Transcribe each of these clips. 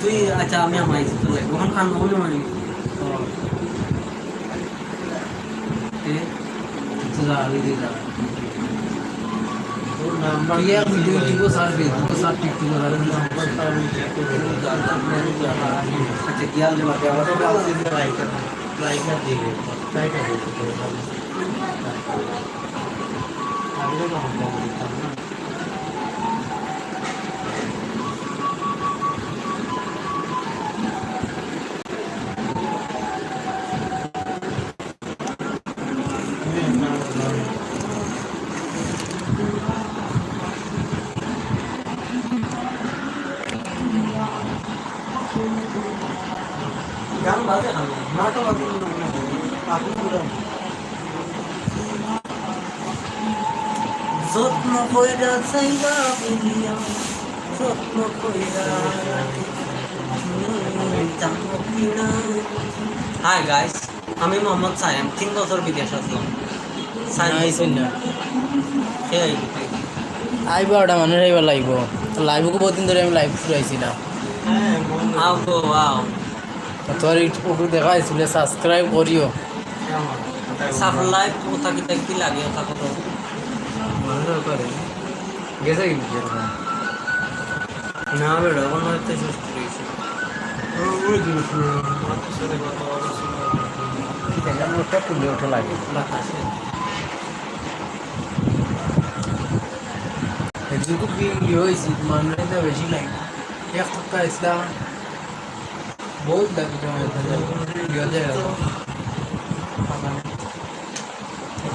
তুই আচ্ছা আমি আমার ওখান খান মনে মনে যা যত্ন কইরা চাইবা বুলিয়া যত্ন কইরা হাই গাইস আমি মোহাম্মদ সায়েম তিন বছর বিদেশ আসলাম আইব ওটা মানুষ আইবার লাগব লাইভকে বহুত দিন ধরে আমি লাইভ হ্যাঁ আও গো আও তোর একটু দেখা হয়েছিল সাবস্ক্রাইব করিও কেমন সাফল লাইফ ওটা কি কি লাগে ওটা কত মানুষ করে গেছে কি না বেড়া অন্য একটা সুস্থ রয়েছে সাথে কথা বলছিল ওটা তুলে ওঠা লাগে বাতাসে যেটুকু ইয়ে হয়েছে মানুষের তো বেশি লাগে এক সপ্তাহ ইসলাম বহুত লাগে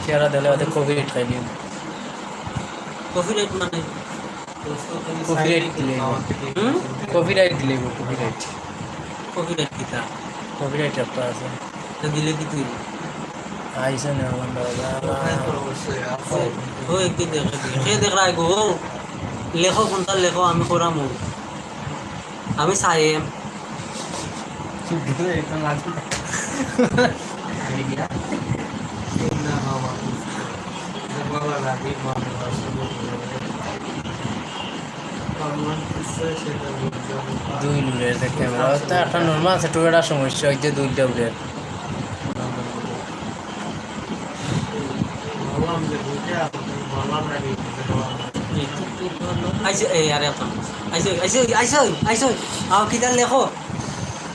চেহারা দিলে ওদের কোভিড খাই নিয়ে কফি রেট মানে? কপিরাইট দিলে। হুম? কপিরাইট দিলে কপিরাইট কফি রেট কিতা কপিরাইট একটা আছে। তো দিলে কি তুই আইসে না বন্ধ ও একটু দেখে দেখ রায় লেখো কোনটা লেখো আমি করাম আমি সাইম দুই লুরের ক্যামেরা তো একটা নর্মাল আছে টুকেটার সমস্যা হচ্ছে দুইটা উলের আইসো আইসো আইসো আইসো আইসো। আও কিতা লেখো।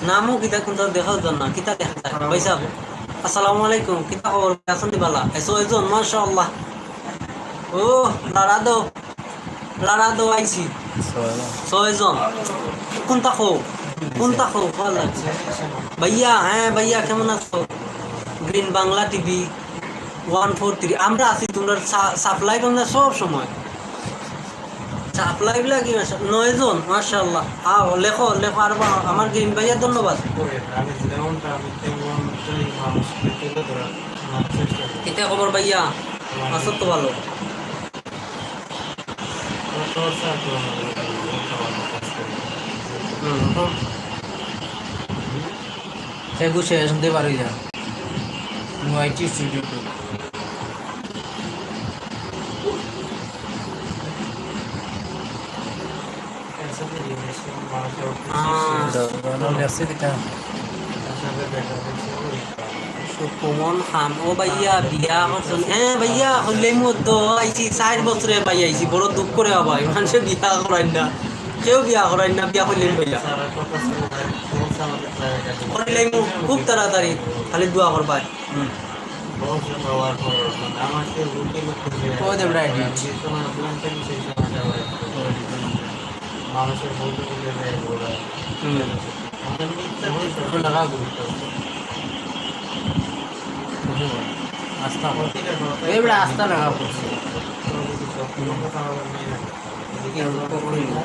নামও কিতা কোনটা দেখাও জন না কিতা দেখা যায় ভাই সাহেব আসসালামু আলাইকুম, কিতা খবর আছেন দিবালা এসো এজন, মাশাআল্লাহ। ও লাড়া দো লাড়া দো আইছি। ছয়জন কোনটা খো কোনটা খো ভালো ভাইয়া হ্যাঁ ভাইয়া, কেমন আছো? Green Bangla TV one four three আমরা আছি তোমরা সাপ্লাই আমরা সব সময়। সাপ্লাই লাগি নয়জন মার্শাল্লাহ আও লেখো লেখো আর আমার গ্রিন ভাইয়া ধন্যবাদ। এটা খবর ভাইয়া? আছো তো ভালো। গুছে শুনতে পারি যা আইটি স্টুডিও দেখা খান ও ভাইয়া বিয়া করছেন হ্যাঁ ভাইয়া হইলে মধ্য আইছি চার বছরে ভাই আইছি বড় দুঃখ করে ভাই মানুষে বিয়া করাই না কেউ বিয়া করাই না বিয়া করলেন ভাইয়া করিলাই খুব তাড়াতাড়ি খালি দোয়া করবাই যাওয়া মানুষের আস্থা লাগা পড়ছে কোনো কথা বলার নেই না এদিকে আমরা করি না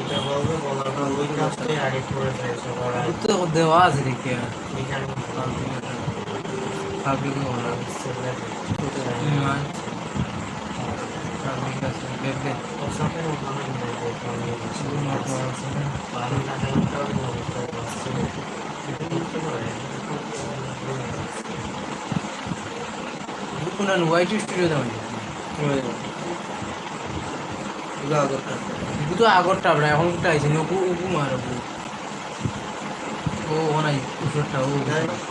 এটা বলবে বলার পর ওই কাজটাই আগে করে যায় সবার আগে তো দেওয়া আছে দেখি এখানে পাবলিক বলা পাবলিক আছে দেখবে ওর সাথে ওখানে ভালো লাগে ওটা অবস্থা এটা করতে পারে কোন ওয়াইটি স্টুডিও দাও বিয়া করতে ইগু তো আগরটা আমরা এখন একটা আইছে নি ওকু ওকু মার ওকু ও ও নাই ও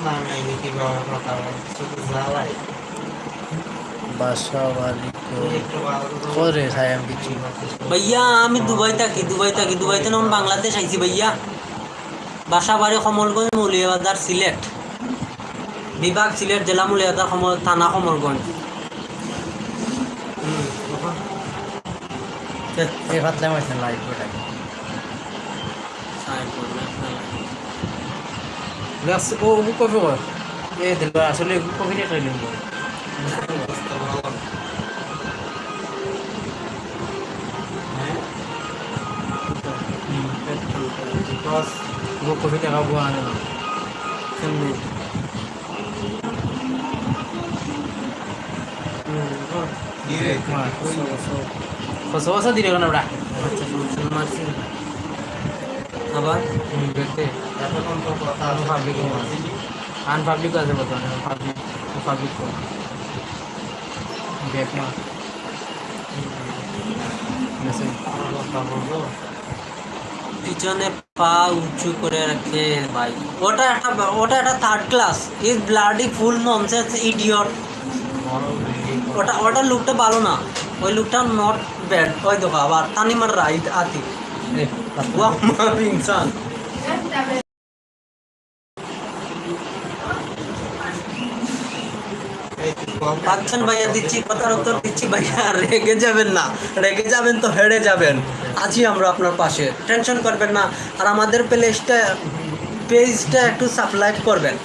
না নাই নাকি বাবা কথা বাসা বাড়ি করে খাই আমি কিছু ভাইয়া আমি দুবাই থাকি দুবাই থাকি দুবাইতে নন বাংলাদেশ আইছি ভাইয়া। বাসা বাড়ি কমলগঞ্জ মৌলিয়াবাজার সিলেট। বিভাগ সিলেট জেলা মৌলিয়াবাজার থানা কমলগঞ্জ। এই ভাতলে মাইছে লাইভ লাস ও কফি এ দিলবা আসলে কফি নিয়ে খাইলাম ওকু কফি টাকা বুয়া আনে না মার কসো কসো দিলে কোন বড়া আবার হুম দেখতে পাবলিক আন পাবলিক আছে বর্তমানে পাবলিক পাবলিক কো দেখ মা মেসেজ পিছনে পা উঁচু করে রাখে ভাই। ওটা একটা ওটা একটা third class is bloody fool nonsense idiot ওটা ওটা লুকটা ভালো না। ওই লুকটা নট ব্যাড ওই দেখো আবার, তানিমার রাইট আতি ওয়া ইনসান এই কম পাচ্ছেন ভাইয়া দিচ্ছি কথার উত্তর দিচ্ছি ভাইয়া রেগে যাবেন না রেগে যাবেন তো হেরে যাবেন। আছি আমরা আপনার পাশে টেনশন করবেন না। আর আমাদের প্লেসটা পেজটা একটু সাবস্ক্রাইব করবেন।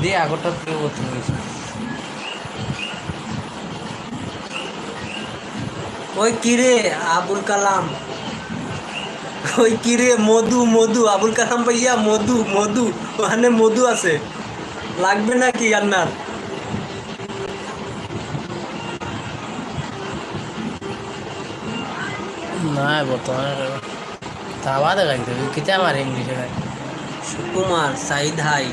দিয়ে আগরটা প্রিয় করতে হয়েছে ওই কিরে আবুল কালাম? ওই কিরে মধু মধু আবুল কালাম ভাইয়া মধু মধু ওখানে মধু আছে। লাগবে নাকি আপনার না বর্তমানে তাওয়া দেখাইতে কিতা আমার ইংলিশে সুকুমার সাইদ হাই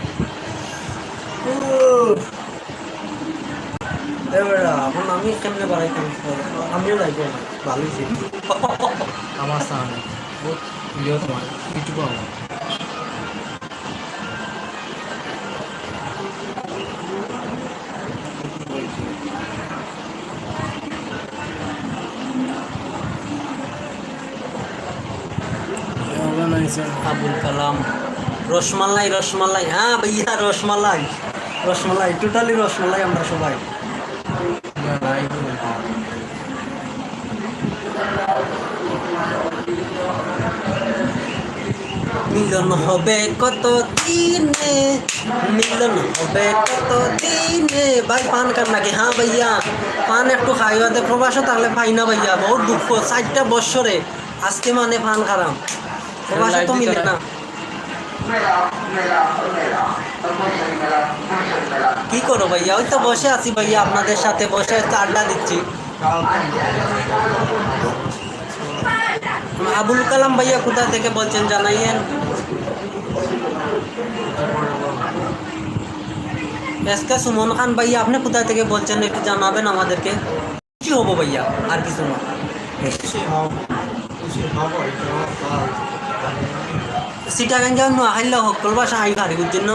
এখন আমি কেমনে বাড়াইতাম আমিও লাগবে না ভালোই ছিল। আমার সামনে বহুত প্রিয় তোমার ইউটিউব আমার। আবুল কালাম। রসমালাই রসমালাই। হ্যাঁ ভাইয়া, রসমালাই। রসমালাই টোটালি রসমালাই আমরা সবাই। মিলন হবে কত দিনে? মিলন হবে কত দিনে? ভাই, পান কার নাকি? হ্যাঁ ভাইয়া, পান একটু খাইয়া দে প্রবাসে থাকলে পাই না ভাইয়া। বহুত দুঃখ, চারটা বছরে আজকে মানে পান খারাম। কি করো ভাইয়া? ওই তো বসে আছি ভাইয়া আপনাদের সাথে বসে আড্ডা দিচ্ছি। আবুল কালাম ভাইয়া কোথা থেকে বলছেন জানাইয়েন? এসকে সুমন খান ভাইয়া আপনি কোথা থেকে বলছেন একটু জানাবেন আমাদেরকে? কি হব ভাইয়া? আর কিছু না। খুশি হব খুশি হব সিটাগাঞ্জ নোয়াখাইলে সকল ভাষা আই পারি বুঝছেন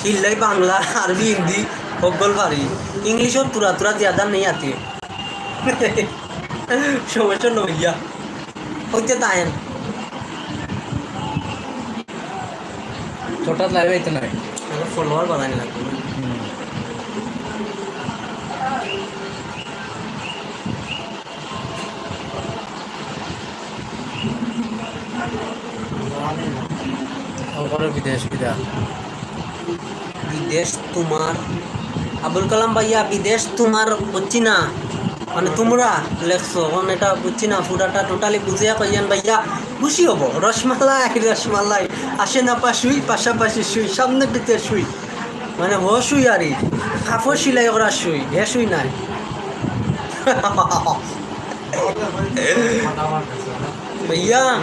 হিল্লাই বাংলা আরবি হিন্দি সকল পারি ইংলিশও তুরা তুরা জ্যাদা নেই আতে সমস্যা নইয়া হইতে তাইন ছোটাত লাইভ হইতে নাই ফলোয়ার বানাই লাগবে বিদেশ বিদা। বিদেশ তোমার। আবুল কালাম ভাইয়া বিদেশ তোমার বুঝছি না। মানে তোমরা লেখছো এখন এটা বুঝছি না পুরাটা টোটালি বুঝিয়া কইয়ান ভাইয়া খুশি হব। রসমালাই রসমালাই। আসে না পা শুই পাশাপাশি শুই সামনে পিতে শুই। মানে হ শুই আরই। কাপড় সিলাই করা শুই হে শুই নাই। ভাইয়া।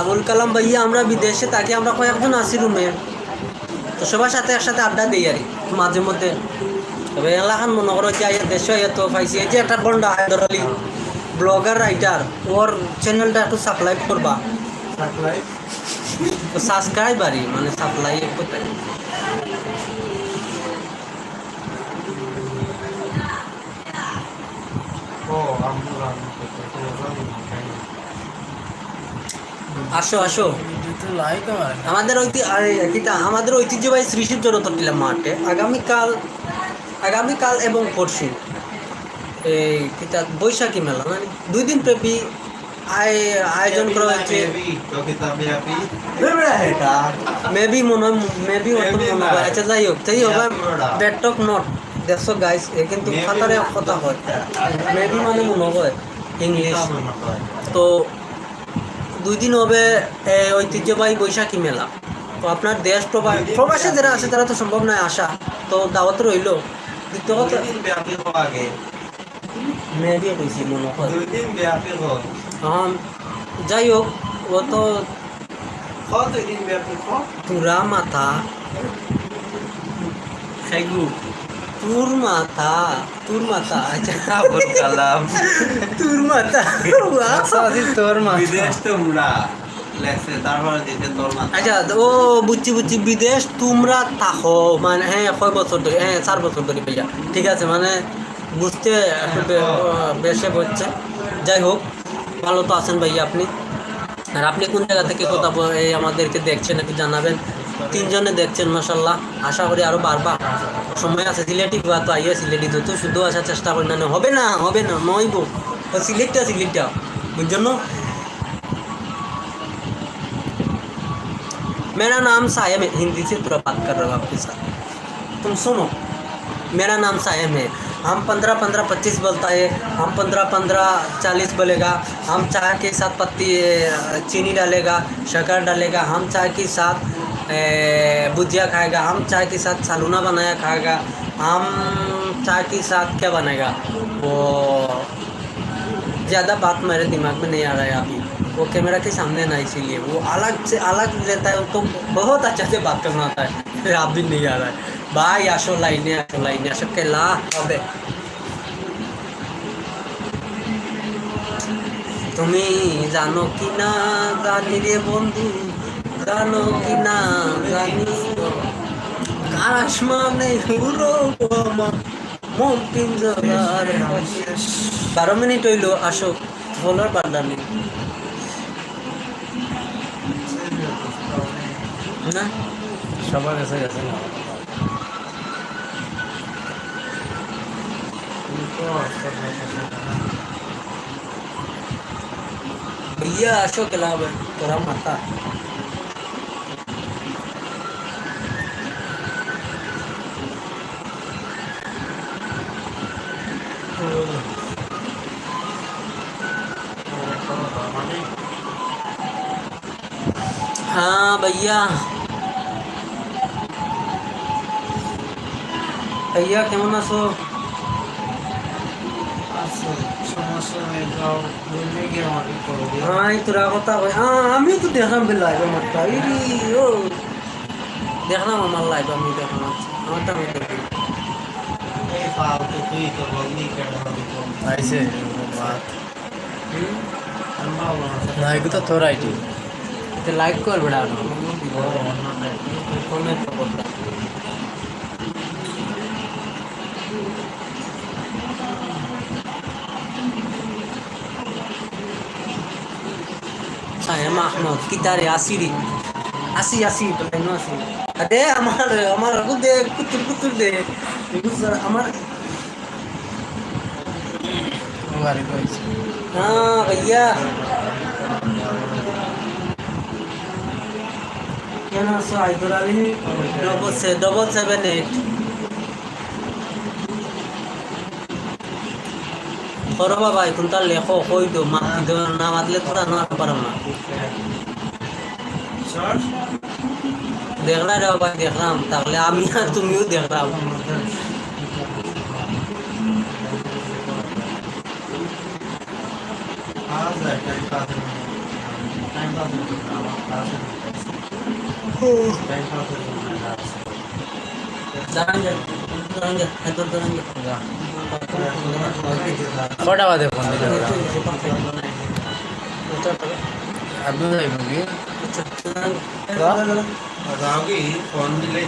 আবুল কালাম ভাইয়া আমরা বিদেশে তাকে আমরা কয়েকজন আছি রুমে। তো সবার সাথে একসাথে আড্ডা দিই আর মাঝে মধ্যে। তবে এলাকান মনে করো যে আইয়া দেশ এত পাইছি এই যে একটা বন্ডা হায়দর আলী ব্লগার রাইটার ওর চ্যানেলটা একটু সাপ্লাই করবা। সাপ্লাই সাবস্ক্রাইবারই মানে সাপ্লাই কোথায় ও আমরা রান্না করতে তো জানি না তাই না? আসো আসো। আমাদের আমাদের ঐতিহ্যবাহী শ্রীশিব জনতা টিলা মাঠে আগামীকাল আগামীকাল এবং পরশু। এই কিতা? বৈশাখী মেলা মানে দুই দিন ব্যাপী আয়- আয়োজন করা হয়েছে। মেবি মনে মেবি অত মনে হয়। আচ্ছা যাই হোক যাই হোক বেটক নট। দেখছ গাইস কিন্তু খাতারে কথা হয়। মেবি মানে মনে হয়। ইংলিশ তো দুই দিন হবে ঐতিহ্যবাহী বৈশাখী মেলা। তো আপনার দেশ প্রবাস প্রবাসে যারা আছে তারা তো সম্ভব নয় আসা। তো দাওয়াত রইল। দ্বিতীয় কথা কইছি মনে হয়। যাই হোক ও তো পুরা মাথা। তোর মাথা তোর মাথা আচ্ছা তোর মাথা আচ্ছা আজি তোর মা বিদেশ তো উড়া লেখছে তারপর দিতে তোর মাথা আচ্ছা ও বুঝছি বুঝছি বিদেশ তোমরা থাকো মানে হ্যাঁ কয় বছর ধরে হ্যাঁ চার বছর ধরে ভাইয়া ঠিক আছে মানে বুঝতে একটু বেশে হচ্ছে যাই হোক ভালো তো আছেন ভাইয়া আপনি। আর আপনি কোন জায়গা থেকে কথা এই আমাদেরকে দেখছেন একটু জানাবেন। তিনজনে দেখছেন মাসাল্লাহ আশা করি আরো বারবার সময় আছে সিলেটি বা তো আইয়া সিলেটি যত শুদ্ধ আসার চেষ্টা করি না হবে না হবে না নইব ও সিলেটটা সিলেটটা বুঝছেন না मेरा नाम सायम है हिंदी से थोड़ा बात कर रहा हूँ आपके साथ तुम सुनो मेरा नाम सायम है हम पंद्रह पंद्रह पच्चीस बोलता है हम पंद्रह पंद्रह चालीस बोलेगा हम चाय के साथ पत्ती अ, चीनी डालेगा शक्कर डालेगा हम चाय के साथ अ, भुजिया खाएगा हम चाय के साथ सालूना बनाया खाएगा हम चाय के साथ क्या बनेगा वो ज़्यादा बात मेरे दिमाग में नहीं आ रहा है अभी वो कैमरा के सामने ना इसीलिए वो अलग से अलग रहता है वो तो बहुत अच्छे से बात करना आता है फिर आप भी नहीं आ रहा है भाई आशो लाइने आशो लाइने आशो के ला अबे তুমি জানো কি না জানি রে বন্ধু জানো কি না জানি কাশ মানে হুরো আমার মন পিঞ্জরার বারো মিনিট হইলো আসো বলার পারলাম না সবার কাছে গেছে না भैया अशोक के लाभ है तोरा माता তোরা কথা কই? হ্যাঁ আমি তো দেখলাম লাইভ আমারটা ও। দেখলাম আমার লাইভ আমি দেখলাম আমারটা আমি দেখি। এই তো তোর আইটি তো লাইক কর বেড়া বড় অন্য নেই ফোনে তো করতাম সাহেব আহমদ কিতারে আসিরি আসি আসি কেন আসি আরে আমার আমার আগু দে কুতুর কুতুর দে। আমার বাড়ি কইছে। কেন আছো? Aidul Ali? Double double seven eight করো বাবা এখন তার লেখো কই তো? মা না মাতলে তোরা না পারো না। দেখলা রে বাবা দেখলাম। তাহলে আমি আর তুমিও দেখলাম। টাইম পাস কটা বাদে ফোন দিলে আপনি যাইবেন কি ফোন দিলে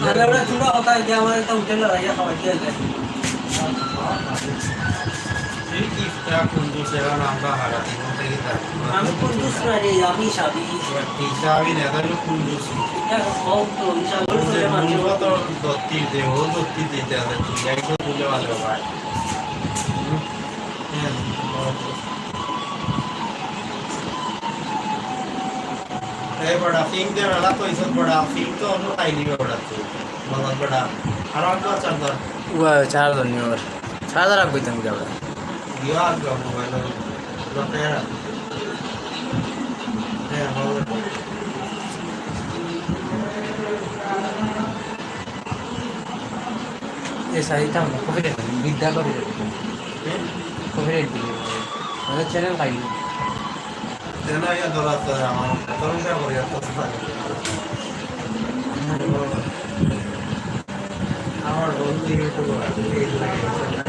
अरे बड़ा चूड़ा होता है क्या हमारे तो होटल लगाया खावा दिया जाए क्या कंजूस है ना हमरा हारा तुम तो ये हम कंजूस वाले अभी शादी ईशा भी नहीं था जो कंजूस है बहुत तो ईशा बोल से मान लो तो दत्ती दे हो दत्ती दे दे था ठीक है तो बोले वाले भाई ए बड़ा फिंग दे वाला तो इसे बड़ा फिंग तो हम टाइनी में बड़ा थी बहुत बड़ा हरा का चादर वो चादर नहीं और चादर आप भी तुम क्या Dios lo bueno, lo tera. এ সাহিতা আমরা কপিরাইট বিদ্যা কপিরাইট কপিরাইট দিলে আমাদের চ্যানেল পাই চ্যানেল আগে দৌড়াতে আমার তরুণ করে আমার বন্ধু ইউটিউব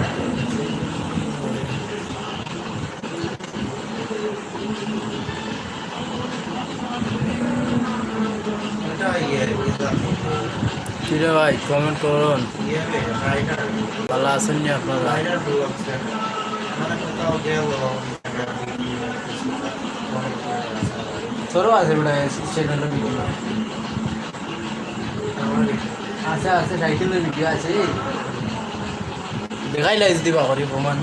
কিরে ভাই কমেন্ট করুন। ভালো আছেন নি আপনারা? তোরও আছে বেটা চ্যানেলের ভিডিও আছে আছে সাইকেলের ভিডিও আছে। দেখাই লাইজ দিবা করি প্রমাণ।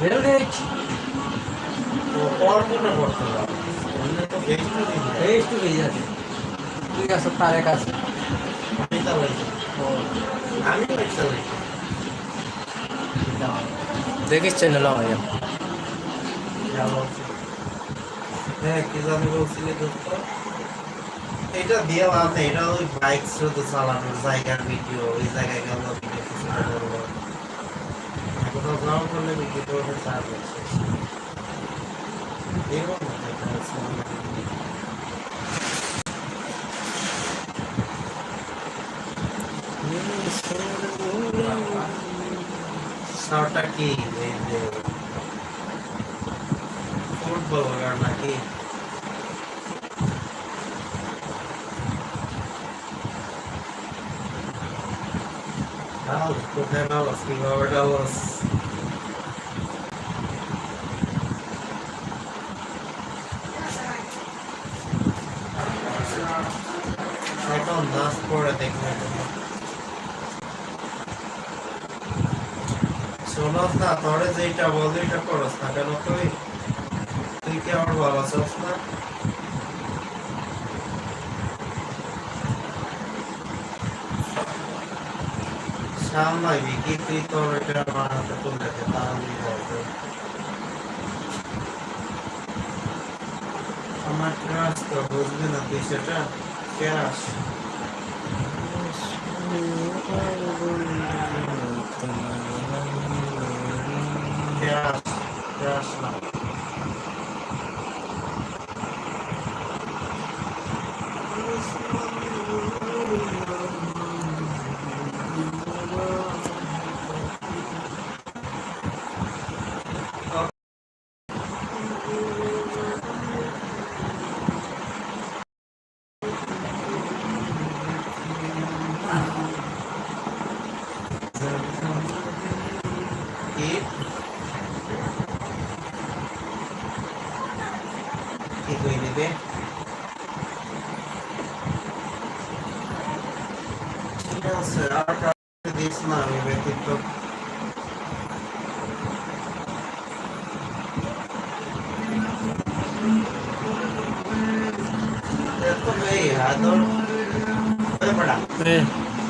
বেরো রে পড়াশোনা করতে অন্য তো বেশ তো দিন ফেস ফেস আছে তারে আমি তো আমি দেখিস চ্যানেল আমার হ্যাঁ কি জানি বলছিলে দোস্ত? এটা দিয়ে লাভ নেই এটা ওই বাইক শুধু চালানোর জায়গার ভিডিও ওই জায়গায় গেল ভিডিও করলে ভিডিও করবে চার্জ আছে এরকম না, এটা হচ্ছে আমার video। শর্টটা কি এই যে ফুটবল গান নাকি Vamos, কোথায় ডালাস কীভাবে ডালাস এখন না তোরে যেটা বলি এটা করস না কেন তুই? তুই কি আমার ভালো আছিস না? সামলাইবি কি তুই তোর এটা আমার হাতে তুলে দে তাহলে বলবে আমার ক্রাশ তো বুঝবি না তুই সেটা? ক্রাশ ক্রাশ না কি কি কই দিবে ঠিক আছে আর কাউকে দিস না আমি ব্যতীত দেখো ভাই হাদর ওই বড়া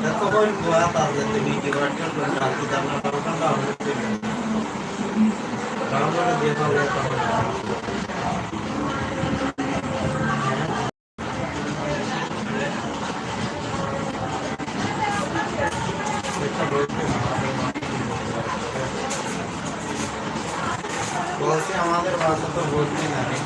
দেখো কোন বাত আছে তুমি কি বাটটা কোন রাখি দাও না পারো না ডাউনলোড করে ডাউনলোড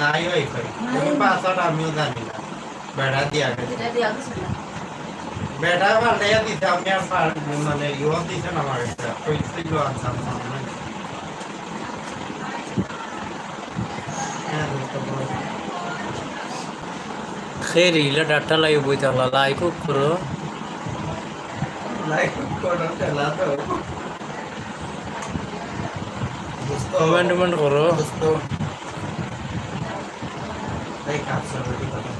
নাই ওয়াইফাই এখন পাসওয়ার্ড আমিও জানি না বেড়া দিয়া গেছে Tidak dia ako sila. বেটা পাল্টাইয়া দিছে আমি আর পার মানে ইয়ে দিছে না আমার একটা কইছিল আনসার সামনে হ্যাঁ দোস্ত বল খের ইলা ডাটা লাগে বই থাকলা লাইক করো লাইক করো খেলা তো দোস্ত কমেন্ট টমেন্ট করো দোস্ত এই কাজ সরবি কথা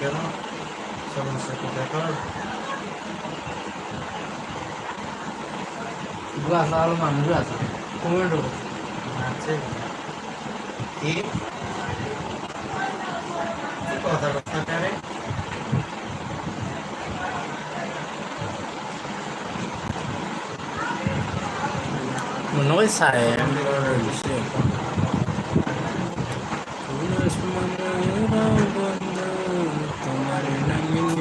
কেন সমস্যা কি দেখার গ্লাস আলো মানুষ আছে। কমেন্ট করো। আছে। কি? কি কথা কথা করে মনে হয় সায় তোমার নামিন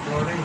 গোরে